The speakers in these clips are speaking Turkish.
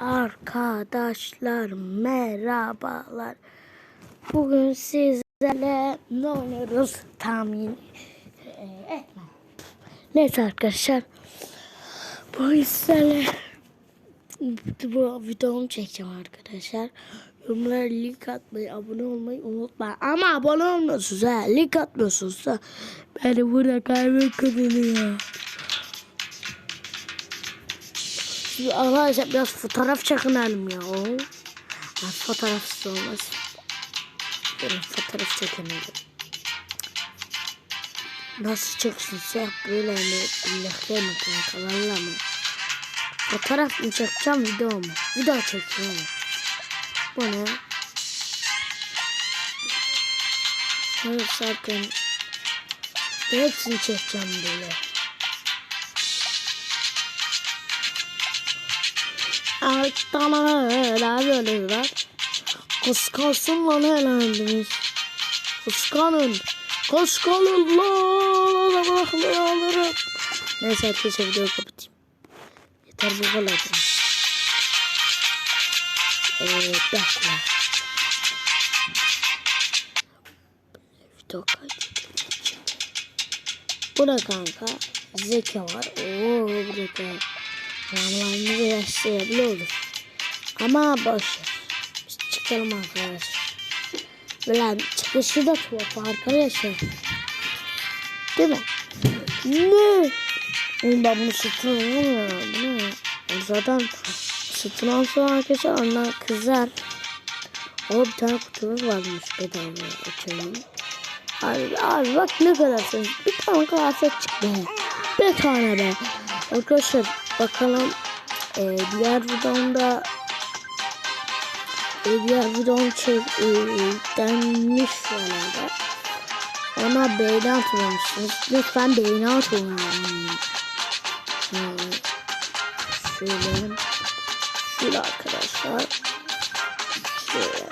Arkadaşlar merhabalar. Bugün sizlerle ne oynuyoruz tahmin e, etmem. Neyse arkadaşlar. Bugün sizlerle bu videomu çekeceğim arkadaşlar. Yorumlara link atmayı, abone olmayı unutmayın. Ama abone olmuyorsunuz ha. Link atmıyorsunuz ha. Beni burada kaybet kazanıyor. Şimdi arkadaşlar biraz fotoğraf çekinelim ya. Az fotoğrafsız olmaz. Böyle fotoğraf çekinelim. Nasıl çeksinse böyle mi? Birlikte mi kankalarla mı? Fotoğraf mı çekeceğim video mu? Video çekeceğim. Bu ne? Evet zaten hepsini çekeceğim böyle. Alttan helal ölürler. Kıskansın lan helaliniz. Kıskanın. Kıskanın lan. Bırakmayı alırım. Neyse arkadaşlar videoyu kapatayım. Yeter bu kadar. Evet bekle. Video. Bu ne kanka? Zeka var. Oo burada. Yanlarını yaşayabiliyoruz. Ama boş ver. Biz çıkalım arkadaşlar. Ulan çıkışı da tuhaf arkadaşlar. Değil mi? Ne? Oğlum ben bunu satın alamıyorum. Bu ne? Zaten satın alsam arkadaşlar onlar kızar. O bir tane kutumuz varmış bedava açalım. Abi, abi bak ne kadar sen. Bir tane kıyafet çıktı. Bir tane be. Arkadaşlar bakalım e, diğer videomda e, diğer videom çek e, herhalde. Ona beğeni atmamışsınız. Lütfen beğeni atın. Hmm. Şöyle arkadaşlar. Şöyle.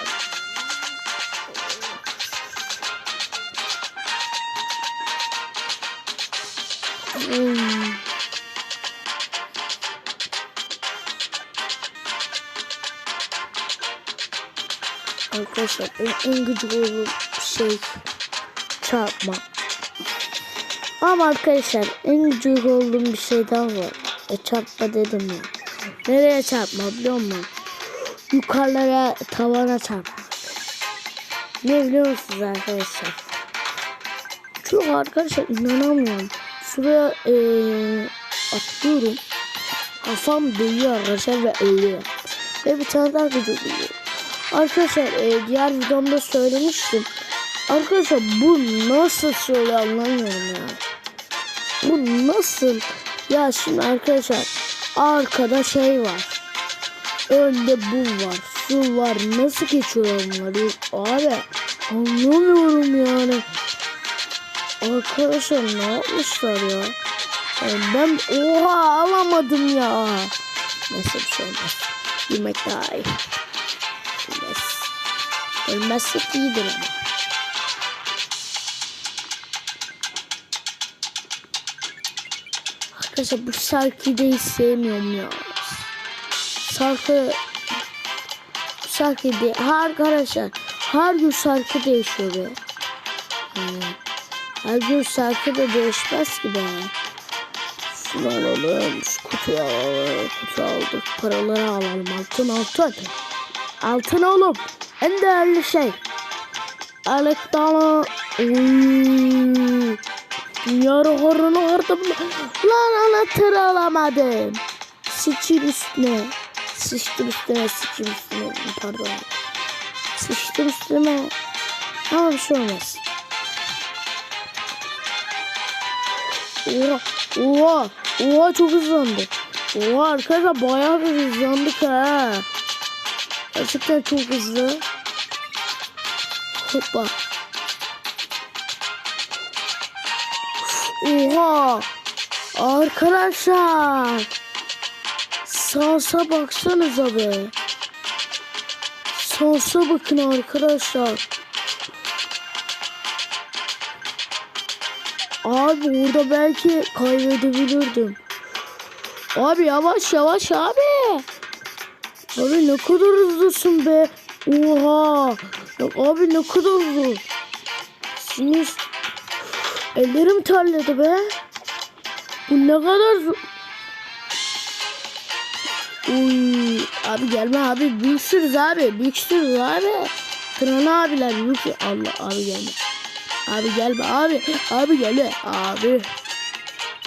Hmm. Arkadaşlar en, en gıcık olduğum şey çarpma. Ama arkadaşlar en gıcık olduğum bir şey daha var. E çarpma dedim ya. Nereye çarpma biliyor musun? Yukarılara tavana çarpma. Ne biliyor musunuz arkadaşlar? Çok arkadaşlar inanamıyorum. Şuraya eee atlıyorum. Kafam değiyor arkadaşlar ve ölüyor. Ve bir tane daha gıcık oluyor. Arkadaşlar e, diğer videomda söylemiştim. Arkadaşlar bu nasıl söyle anlamıyorum ya. Bu nasıl? Ya şimdi arkadaşlar arkada şey var. Önde bu var. Su var. Nasıl geçiyor onları? Abi anlamıyorum yani. Arkadaşlar ne yapmışlar ya? Yani ben oha alamadım ya. Neyse bir şey olmaz. Yemek daha iyi. Ölmez. Ölmezsek iyidir ama. Arkadaşlar bu şarkıyı da hiç sevmiyorum ya. Şarkı bu şarkı değil. Arkadaşlar her gün şarkı değişiyor be. Yani, her gün şarkı da değişmez ki be. Şunu alalım. Şu kutuyu alalım. Kutu aldık. Paraları alalım. Altın altın. Altın oğlum. En değerli şey. Elektrona. Dünya rekorunu kırdım. Lan anahtar alamadım. Sıçayım üstüne. Sıçtım üstüne. Sıçayım üstüne. Pardon. Sıçtım üstüne. Ama bir şey olmaz. Oha. Oha. Oha çok hızlandı. Oha arkadaşlar bayağı bir hızlandık ha. Gerçekten çok hızlı. Hoppa. Oha. Arkadaşlar. Sansa baksanıza be. Sansa bakın arkadaşlar. Abi orada belki kaybedebilirdim. Abi yavaş yavaş abi. Abi ne kadar hızlısın be. Oha. Ya abi ne kadar hızlı. Sinir. Ellerim terledi be. Bu ne kadar zor. Uy, abi gelme abi büyüksünüz abi büyüksünüz abi. Tırhan abiler büyük. Allah abi gelme. Abi gelme abi. Abi gelme abi.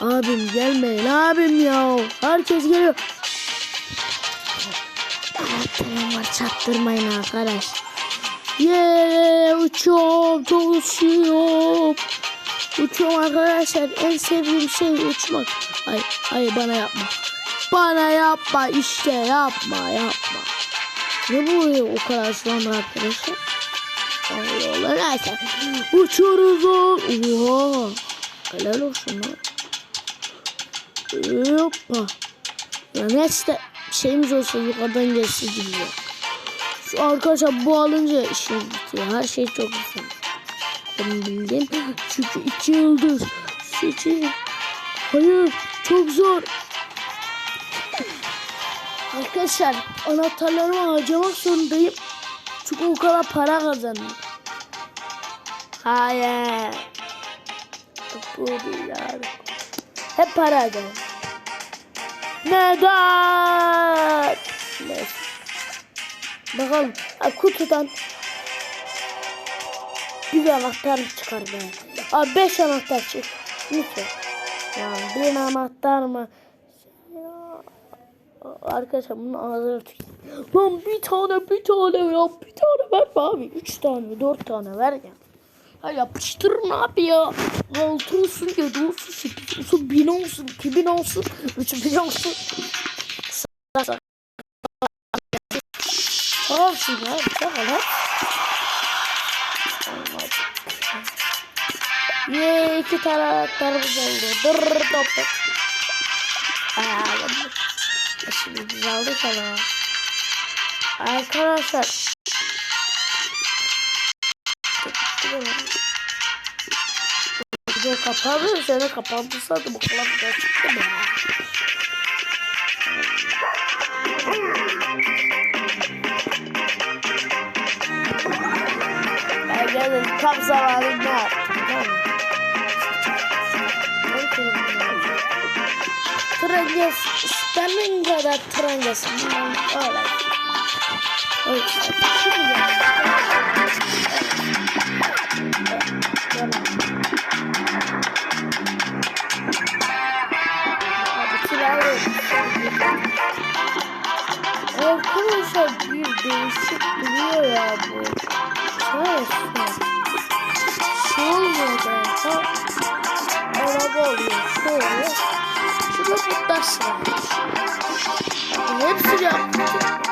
Abim gelmeyin abim ya. Herkes geliyor. Evet, tamam var çaktırmayın arkadaş. Yeee uçuyorum çok uçuyorum. Arkadaşlar en sevdiğim şey uçmak. Ay ay bana yapma. Bana yapma işte yapma yapma. Ne bu o kadar sonra arkadaşlar? Ay yola neyse. Uçuyoruz o. Oha. Helal olsun lan. Hoppa. Ya neyse şeyimiz olsa yukarıdan geçse gibi ya. Şu arkadaşlar bu alınca işimiz bitiyor. Her şey çok güzel. Benim bildiğim. Çünkü iki yıldız. Seçin. Hayır. Çok zor. Arkadaşlar anahtarlarımı harcamak zorundayım. Çünkü o kadar para kazandım. Hayır. Bu değil. Hep para harcamak. Neden? Neyse. Bakalım. Ha, kutudan bir anahtar çıkar be. Abi beş anahtar çık. Lütfen. Ya bir anahtar mı? Ya. Arkadaşlar bunun ağzını tut. Lan bir tane bir tane ya bir tane ver abi. Üç tane dört tane ver ya. Ha yapıştırın abi ya. Altı olsun, yedi olsun, sekiz olsun, bin olsun, iki bin olsun, üç bin olsun. Olsun ya, güzel lan. Ye iki tane anahtarımız oldu. Dır topla. Aa. Şimdi biz aldık ama. Arkadaşlar. Kapandı. Sene kapandıysa da bu kadar güzel çıktı mı? Ben geldim tam zamanında. Trenges, kadar trenges. Öyle. Öyle. Şimdi Arkadaşlar bir değişik duruyor ya bu. Şöyle Şöyle de ha, araba oluyor şöyle. Şurada bu taş var. Hepsi yaptık.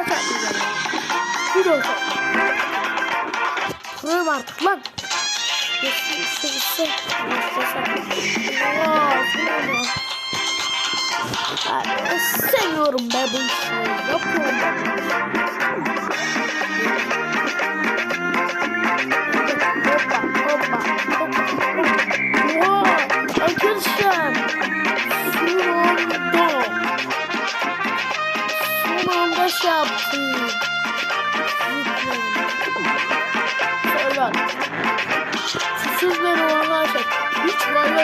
Daha çarpmayacağım. Bir daha çarpmayacağım. Kırarım artık lan. Yesin, sevsin. Ben seviyorum be bu işi. Yapıyorum ben. Hoppa, hoppa, hoppa. Oha, arkadaşlar.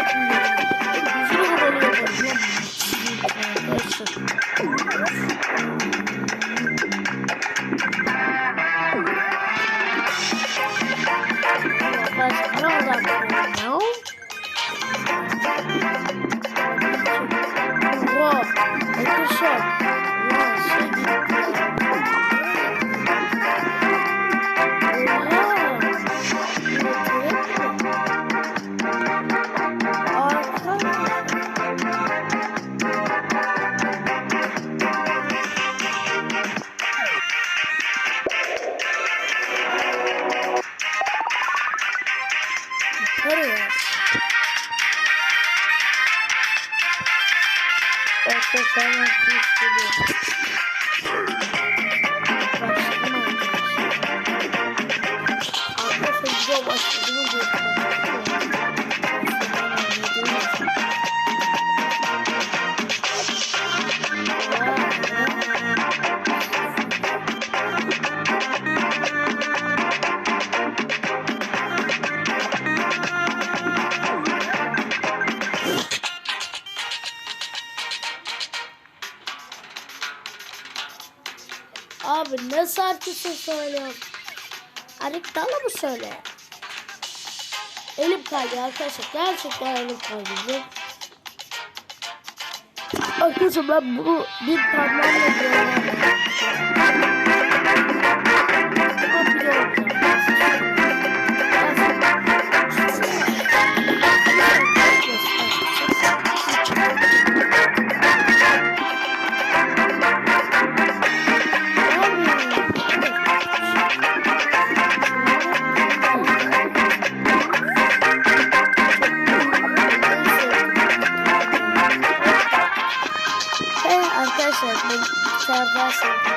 Hiç var yapmıyorum. Yüzünü ben Abi ne şarkısı söylüyor? Arik Dala mı söyle? Elim kaydı arkadaşlar. Gerçekten elim kaydı. Arkadaşlar ben bunu bir parmağımla görüyorum. Evet God bless you.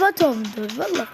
Arkadaşlar yeter bu kadar. Kapatalım dur valla.